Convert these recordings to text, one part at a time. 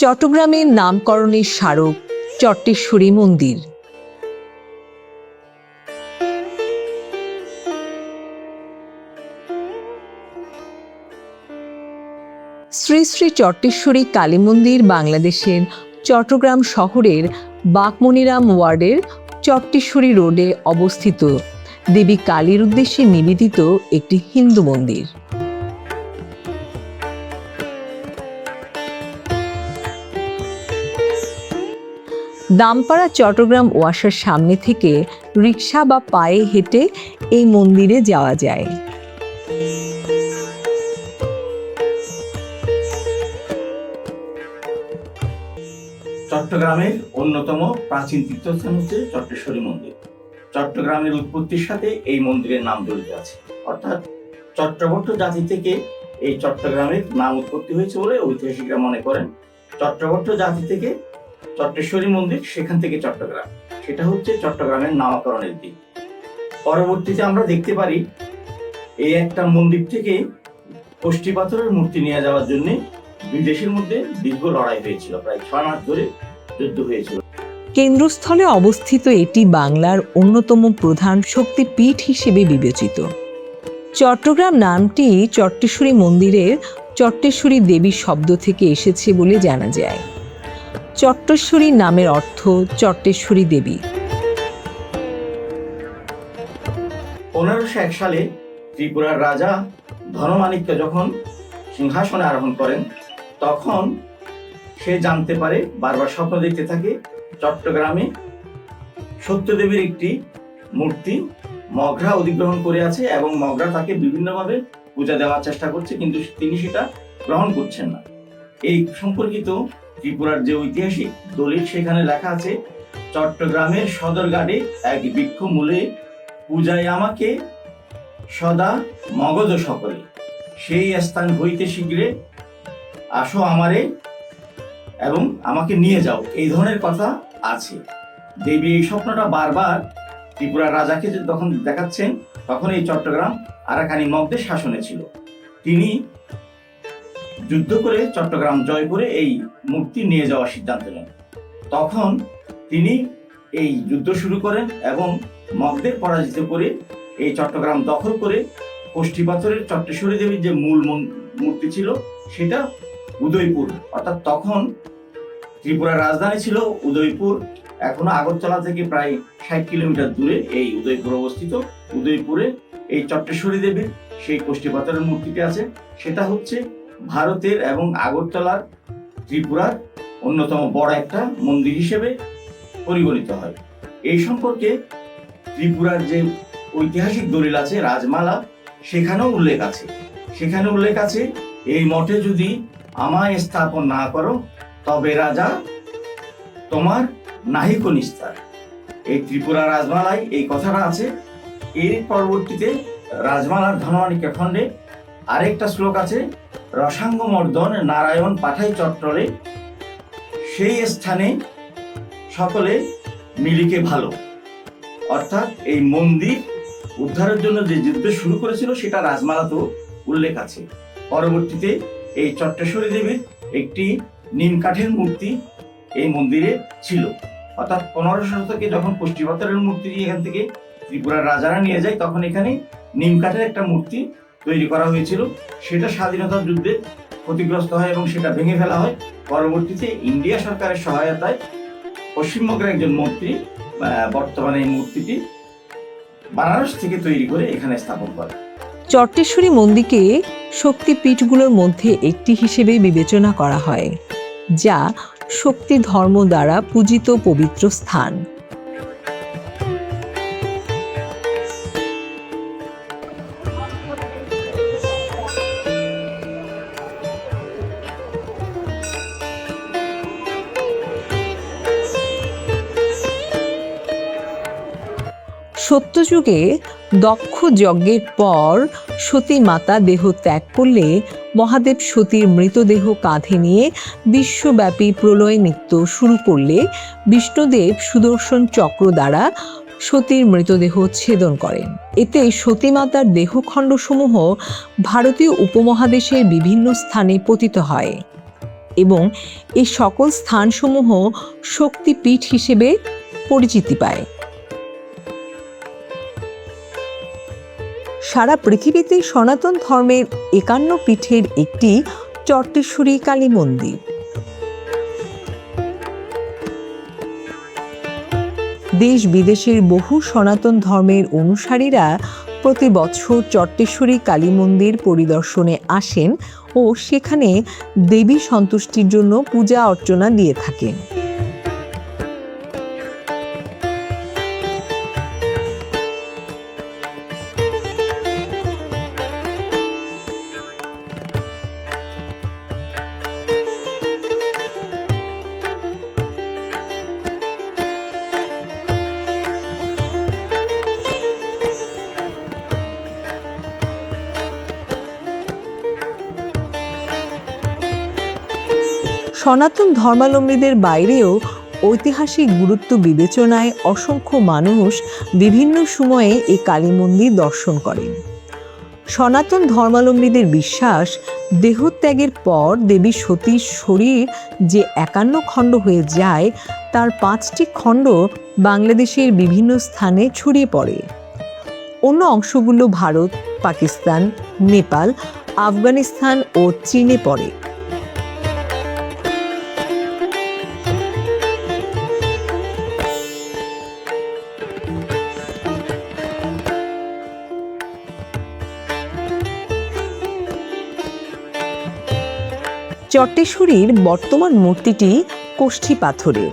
চট্টগ্রামের নামকরণের স্মারক, চট্টেশ্বরী মন্দির। শ্রী শ্রী চট্টেশ্বরী কালী মন্দির বাংলাদেশের চট্টগ্রাম শহরের বাকমনিরাম ওয়ার্ডের চট্টেশ্বরী রোডে অবস্থিত। দেবী কালীর উদ্দেশ্যে নিবেদিত একটি হিন্দু মন্দির। দামপাড়া চট্টগ্রাম ওয়াসার সামনে থেকে রিক্সা বা পায়ে হেঁটে এই মন্দিরে যাওয়া যায়। চট্টগ্রামের অন্যতম প্রাচীন তীর্থস্থান হচ্ছে চট্টেশ্বরী মন্দির। চট্টগ্রামের উৎপত্তির সাথে এই মন্দিরের নাম জড়িত আছে। অর্থাৎ চট্টভট্ট জাতি থেকে এই চট্টগ্রামের নাম উৎপত্তি হয়েছে বলে ঐতিহাসিকরা মনে করেন। চট্টভট্ট জাতি থেকে চট্টেশ্বরী মন্দির সেখান থেকে চট্টগ্রাম। সেটা হচ্ছে চট্টগ্রামের নামকরণের দিক। পরবর্তীতে আমরা দেখতে পারি, এই একটা মন্দির থেকে কষ্টি পাথরের মূর্তি নিয়ে যাওয়ার জন্য দুই দেশের মধ্যে দীর্ঘ লড়াই হয়েছিল, প্রায় ছয় মাস ধরে যুদ্ধ হয়েছিল। কেন্দ্রস্থলে অবস্থিত এটি বাংলার অন্যতম প্রধান শক্তিপীঠ হিসেবে বিবেচিত। চট্টগ্রাম নামটি চট্টেশ্বরী মন্দিরের চট্টেশ্বরী দেবী শব্দ থেকে এসেছে বলে জানা যায়। চট্টেশ্বরী নামের অর্থ চট্টেশ্বরী দেবী। পনেরোশো এক সালে ত্রিপুরার রাজা ধনমাণিক্য যখন সিংহাসনে আরোহণ করেন, তখন সে জানতে পারে, বারবার স্বপ্ন দেখতে থাকে, চট্টগ্রামে সত্যদেবীর একটি মূর্তি মগরা অধিগ্রহণ করে আছে এবং মগরা তাকে বিভিন্নভাবে পূজা দেওয়ার চেষ্টা করছে, কিন্তু তিনি সেটা গ্রহণ করছেন না। এই সম্পর্কিত ত্রিপুরার যে ঐতিহাসিক দলিল সেখানে লেখা আছে, চট্টগ্রামের সদরঘাটে এক বৃক্ষ মূলে পূজায় আমাকে সদা মগজ সকলে। সেই স্থান হইতে শীঘ্রে আসো আমারে এবং আমাকে নিয়ে যাও। এই ধরনের কথা আছে। দেবী এই স্বপ্নটা বারবার ত্রিপুরার রাজাকে যে তখন দেখাচ্ছেন, তখন এই চট্টগ্রাম আরাকানি মগদের শাসনে ছিল। তিনি যুদ্ধ করে চট্টগ্রাম জয় করে এই মূর্তি নিয়ে যাওয়ার সিদ্ধান্ত নেন। তখন তিনি এই যুদ্ধ শুরু করেন এবং মগদের পরাজিত করে এই চট্টগ্রাম দখল করে কোষ্ঠী পাথরের চট্টেশ্বরী দেবীর যে মূল মূর্তি ছিল, সেটা উদয়পুর। অর্থাৎ তখন ত্রিপুরার রাজধানী ছিল উদয়পুর। এখনও আগরতলা থেকে প্রায় ষাট কিলোমিটার দূরে এই উদয়পুর অবস্থিত। উদয়পুরে এই চট্টেশ্বরী দেবীর সেই কোষ্ঠী পাথরের মূর্তিটি আছে। সেটা হচ্ছে ভারতের এবং আগরতলার ত্রিপুরার অন্যতম বড় একটা মন্দির হিসেবে পরিগণিত হয়। এই সম্পর্কে ত্রিপুরার যে ঐতিহাসিক দলিল আছে, রাজমালা, সেখানেও উল্লেখ আছে। সেখানে উল্লেখ আছে, এই মঠে যদি আমায় স্থাপন না করো, তবে রাজা তোমার নাহিক নিস্তার। এই ত্রিপুরা রাজমালায় এই কথাটা আছে। এর পরবর্তীতে রাজমালার ধনমানিকা খণ্ডে আরেকটা শ্লোক আছে রসাঙ্গ মর্দন নারায়ণ পাঠাই চট্টরে সেই স্থানে সকলে মিলিকে ভালো। অর্থাৎ এই মন্দির উদ্ধারের জন্য যে যুদ্ধ শুরু করেছিল, সেটা রাজমালাতেও উল্লেখ আছে। পরবর্তীতে এই চট্টেশ্বরী দেবীর একটি নিম কাঠের মূর্তি এই মন্দিরে ছিল। অর্থাৎ পনেরো শতকে যখন পুষ্টিপাথরের মূর্তি এখান থেকে ত্রিপুরার রাজারা নিয়ে যায়, তখন এখানে নিম কাঠের একটা মূর্তি তৈরি করা হয়েছিল। সেটা স্বাধীনতা যুদ্ধে ক্ষতিগ্রস্ত হয় এবং সেটা ভেঙে ফেলা হয়। পরবর্তীতে ইন্ডিয়া সরকারের সহায়তায় পশ্চিমবঙ্গের একজন মন্ত্রী বর্তমানে এই মূর্তিটি বানারস থেকে তৈরি করে এখানে স্থাপন করে চট্টেশ্বরী মন্দিরকে শক্তিপীঠগুলোর মধ্যে একটি হিসেবে বিবেচনা করা হয়, যা শক্তি ধর্ম দ্বারা পূজিত পবিত্র স্থান। সত্যযুগে দক্ষ যজ্ঞের পর সতী মাতা দেহ ত্যাগ করলে মহাদেব সতীর মৃতদেহ কাঁধে নিয়ে বিশ্বব্যাপী প্রলয় নৃত্য শুরু করলে বিষ্ণুদেব সুদর্শন চক্র দ্বারা সতীর মৃতদেহ ছেদন করেন। এতে সতীমাতার দেহখণ্ডসমূহ ভারতীয় উপমহাদেশের বিভিন্ন স্থানে পতিত হয় এবং এই সকল স্থানসমূহ শক্তিপীঠ হিসেবে পরিচিতি পায়। সারা পৃথিবীতে সনাতন ধর্মের একান্ন পীঠের একটি চট্টেশ্বরী কালী মন্দির। দেশ বিদেশের বহু সনাতন ধর্মের অনুসারীরা প্রতি বছর চট্টেশ্বরী কালী মন্দির পরিদর্শনে আসেন ও সেখানে দেবী সন্তুষ্টির জন্য পূজা অর্চনা দিয়ে থাকেন। সনাতন ধর্মাবলম্বীদের বাইরেও ঐতিহাসিক গুরুত্ব বিবেচনায় অসংখ্য মানুষ বিভিন্ন সময়ে এই কালী মন্দির দর্শন করেন। সনাতন ধর্মাবলম্বীদের বিশ্বাস, দেহত্যাগের পর দেবী সতীর শরীর যে একান্ন খণ্ড হয়ে যায়, তার পাঁচটি খণ্ড বাংলাদেশের বিভিন্ন স্থানে ছড়িয়ে পড়ে। অন্য অংশগুলো ভারত, পাকিস্তান, নেপাল, আফগানিস্তান ও চীনে পড়ে। চট্টেশ্বরীর বর্তমান মূর্তিটি কোষ্ঠী পাথরে।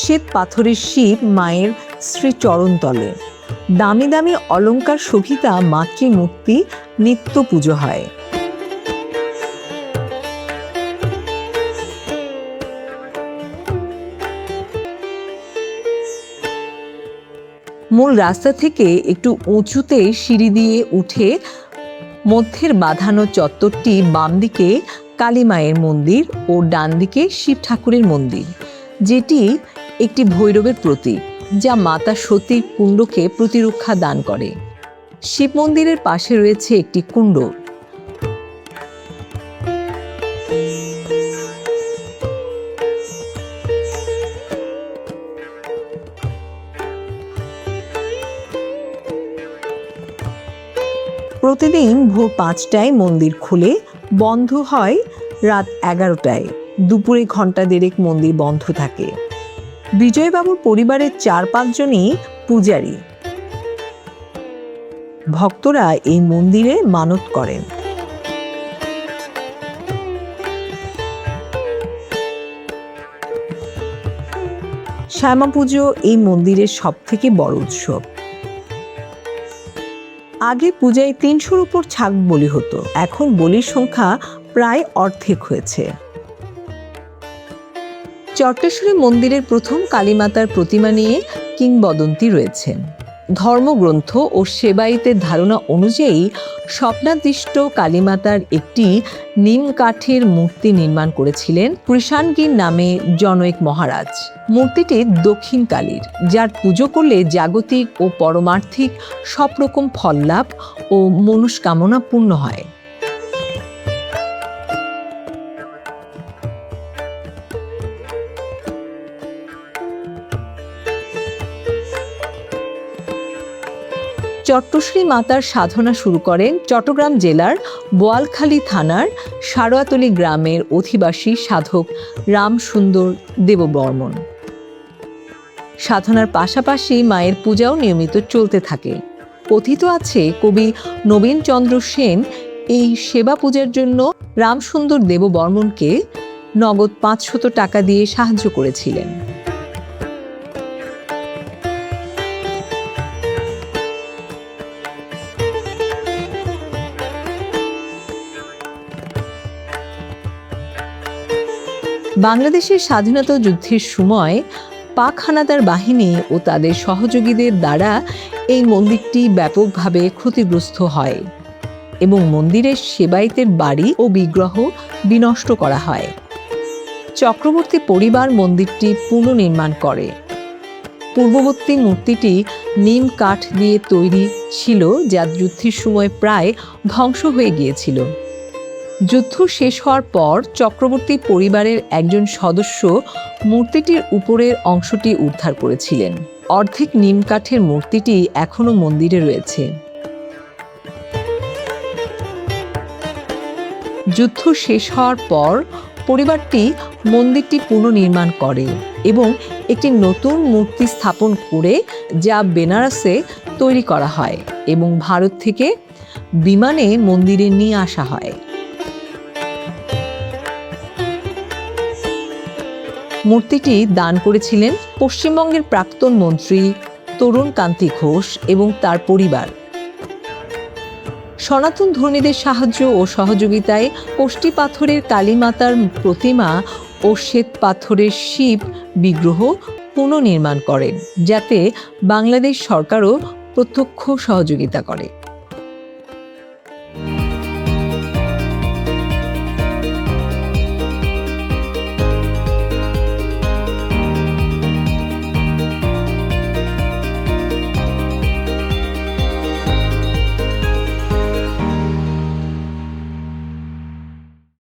শ্বেত পাথরের শিব মায়ের শ্রীচরণতলে। দামি দামি অলংকার শোভিতা মাতৃমূর্তি নিত্য পুজো হয়। মূল রাস্তা থেকে একটু উঁচুতে সিঁড়ি দিয়ে উঠে মধ্যের বাঁধানো চত্বরটি বাম দিকে কালী মায়ের মন্দির ও ডান দিকে শিব ঠাকুরের মন্দির, যেটি একটি ভৈরবের প্রতীক, যা মাতা সতীর কুণ্ডকে প্রতিরক্ষা দান করে। শিব মন্দিরের পাশে রয়েছে একটি কুণ্ড প্রতিদিন ভোর পাঁচটায় মন্দির খুলে, বন্ধ হয় রাত এগারোটায়। দুপুরে ঘণ্টা দেড়েক মন্দির বন্ধ থাকে। বিজয়বাবুর পরিবারের চার পাঁচজনই পূজারী। ভক্তরা এই মন্দিরে মানত করেন। শ্যামা পুজো এই মন্দিরের সব থেকে বড় উৎসব। আগে পূজায় তিনশোর উপর ছাগ বলি হতো। এখন বলির সংখ্যা প্রায় অর্ধেক হয়েছে। চট্টেশ্বরী মন্দিরের প্রথম কালীমাতার প্রতিমা নিয়ে কিংবদন্তি রয়েছে ধর্মগ্রন্থ ও সেবায়িতের ধারণা অনুযায়ী স্বপ্নাদিষ্ট কালীমাতার একটি নিম কাঠের মূর্তি নির্মাণ করেছিলেন কৃষাণগির নামে জনৈক মহারাজ। মূর্তিটি দক্ষিণ কালীর, যার পুজো করলে জাগতিক ও পরমার্থিক সব রকম ফল লাভ ও মনুষ্কামনা পূর্ণ হয়। চট্টশ্রী মাতার সাধনা শুরু করেন চট্টগ্রাম জেলার বোয়ালখালী থানার সারোয়াতলী গ্রামের অধিবাসী সাধক রামসুন্দর দেববর্মন। সাধনার পাশাপাশি মায়ের পূজাও নিয়মিত চলতে থাকে। কথিত আছে কবি নবীনচন্দ্র সেন এই সেবা পূজার জন্য রামসুন্দর দেববর্মনকে নগদ পাঁচশত টাকা দিয়ে সাহায্য করেছিলেন। বাংলাদেশের স্বাধীনতা যুদ্ধের সময় পাক হানাদার বাহিনী ও তাদের সহযোগীদের দ্বারা এই মন্দিরটি ব্যাপকভাবে ক্ষতিগ্রস্ত হয় এবং মন্দিরের সেবায়িতের বাড়ি ও বিগ্রহ বিনষ্ট করা হয়। চক্রবর্তী পরিবার মন্দিরটি পুনর্নির্মাণ করে। পূর্ববর্তী মূর্তিটি নিম কাঠ দিয়ে তৈরি ছিল যা যুদ্ধের সময় প্রায় ধ্বংস হয়ে গিয়েছিল। যুদ্ধ শেষ হওয়ার পর চক্রবর্তী পরিবারের একজন সদস্য মূর্তিটির উপরের অংশটি উদ্ধার করেছিলেন। অর্ধেক নিমকাঠের মূর্তিটি এখনও মন্দিরে রয়েছে। যুদ্ধ শেষ হওয়ার পর পরিবারটি মন্দিরটি পুনর্নির্মাণ করে এবং একটি নতুন মূর্তি স্থাপন করে যা বেনারসে তৈরি করা হয় এবং ভারত থেকে বিমানে মন্দিরে নিয়ে আসা হয়। মূর্তিটি দান করেছিলেন পশ্চিমবঙ্গের প্রাক্তন মন্ত্রী তরুণ কান্তি ঘোষ এবং তার পরিবার। সনাতন ধর্মীদের সাহায্য ও সহযোগিতায় কোষ্টি পাথরের কালীমাতার প্রতিমা ও শ্বেত পাথরের শিব বিগ্রহ পুনর্নির্মাণ করেন, যাতে বাংলাদেশ সরকারও প্রত্যক্ষ সহযোগিতা করে।